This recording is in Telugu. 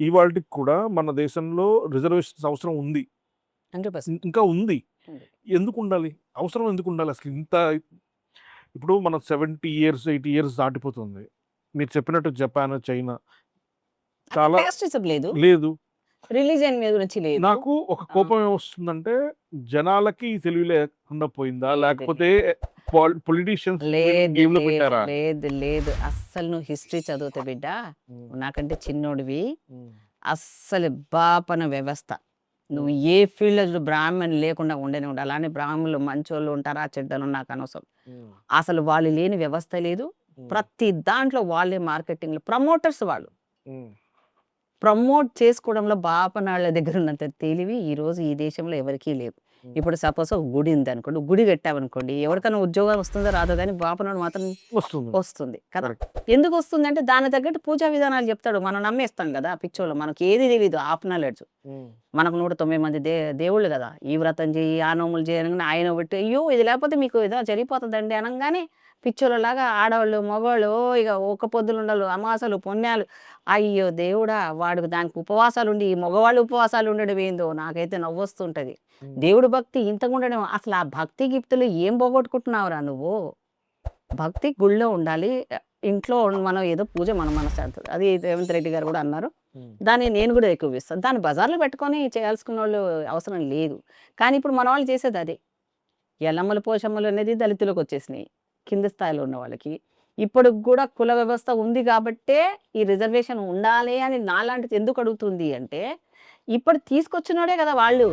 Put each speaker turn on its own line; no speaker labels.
ఇవాళకి కూడా మన దేశంలో రిజర్వేషన్స్ అవసరం ఉంది.
Hundred percent.
ఇం- ఇంకా ఉంది. ఎందుకు ఉండాలి అవసరం ఎందుకు ఉండాలి అసలు ఇంత ఇప్పుడు మన సెవెంటీ ఇయర్స్ ఎయిటీ ఇయర్స్ దాటిపోతుంది. మీరు చెప్పినట్టు జపాన్ చైనా చాలా
లేదు.
లేదు.
రిలీజియన్ మీద గురించి లేదు.
నాకు ఒక కోపం ఏమొస్తుందంటే జనాలకి ఈ తెలివి లేకుండా పోయిందా. లేకపోతే పొలిటీషియన్స్
లేదు లేదు, లేదు లేదు. అస్సలు నువ్వు హిస్టరీ చదివితే బిడ్డ నాకంటే చిన్నోడివి. అస్సలు బాపన వ్యవస్థ. నువ్వు ఏ ఫీల్డ్ బ్రాహ్మణ్ లేకుండా ఉండనే ఉండాలి. అలానే బ్రాహ్మణులు మంచోళ్ళు ఉంటారా చెడ్డలు నాకు అనవసరం అసలు. వాళ్ళు లేని వ్యవస్థ లేదు. ప్రతి దాంట్లో వాళ్ళే మార్కెటింగ్ ప్రమోటర్స్ వాళ్ళు. ప్రమోట్ చేసుకోవడంలో బాపనాళ్ళ దగ్గర ఉన్నంత తెలివి ఈ రోజు ఈ దేశంలో ఎవరికీ లేదు ఇప్పుడు సపోజ్ ఒక గుడి ఉంది అనుకోండి గుడి కట్టామనుకోండి ఎవరికైనా ఉద్యోగం వస్తుందో రాదో? కానీ బాపనాడు మాత్రం
వస్తుంది.
వస్తుంది కదా. ఎందుకు వస్తుంది అంటే దాని తగ్గట్టు పూజా విధానాలు చెప్తాడు. మనం నమ్మేస్తాం కదా పిక్చర్లో మనకి ఏది తెలియదు ఆఫ్ నాలెడ్జ్. మనకు నూట తొంభై మంది దే దేవుళ్ళు కదా. ఈ వ్రతం చేయి ఆ నోములు చేయనగానే ఆయన పెట్టి అయ్యో ఇది లేకపోతే మీకు ఏదో జరిగిపోతుందండి అనగానే పిక్చర్లో లాగా ఆడవాళ్ళు మగవాళ్ళు ఇక ఒక్క పొద్దులు ఉండాలి అమాసాలు పుణ్యాలు. అయ్యో దేవుడా వాడికి దానికి ఉపవాసాలు ఉండి ఈ మగవాళ్ళు ఉపవాసాలు ఉండడం ఏందో నాకైతే నవ్వొస్తుంటది. దేవుడు భక్తి ఇంతగా ఉండడం అసలు ఆ భక్తి గిఫ్తులు ఏం పోగొట్టుకుంటున్నావురా నువ్వు? భక్తి గుళ్ళో ఉండాలి ఇంట్లో మనం ఏదో పూజ మన మనసు ఆడుతుంది అది రేవంత్ రెడ్డి గారు కూడా అన్నారు. దాన్ని నేను కూడా ఎక్కువ ఇస్తాను దాన్ని బజార్లో పెట్టుకొని చేయాల్సుకున్న వాళ్ళు అవసరం లేదు. కానీ ఇప్పుడు మన వాళ్ళు చేసేది అదే. ఎల్లమ్మలు పోషమ్మలు అనేది దళితులకు వచ్చేసినాయి కింద స్థాయిలో ఉన్న వాళ్ళకి. ఇప్పుడు కూడా కుల వ్యవస్థ ఉంది కాబట్టే ఈ రిజర్వేషన్ ఉండాలి అని నాలాంటిది ఎందుకు అడుగుతుంది అంటే ఇప్పుడు తీసుకొచ్చినోడే కదా వాళ్ళు.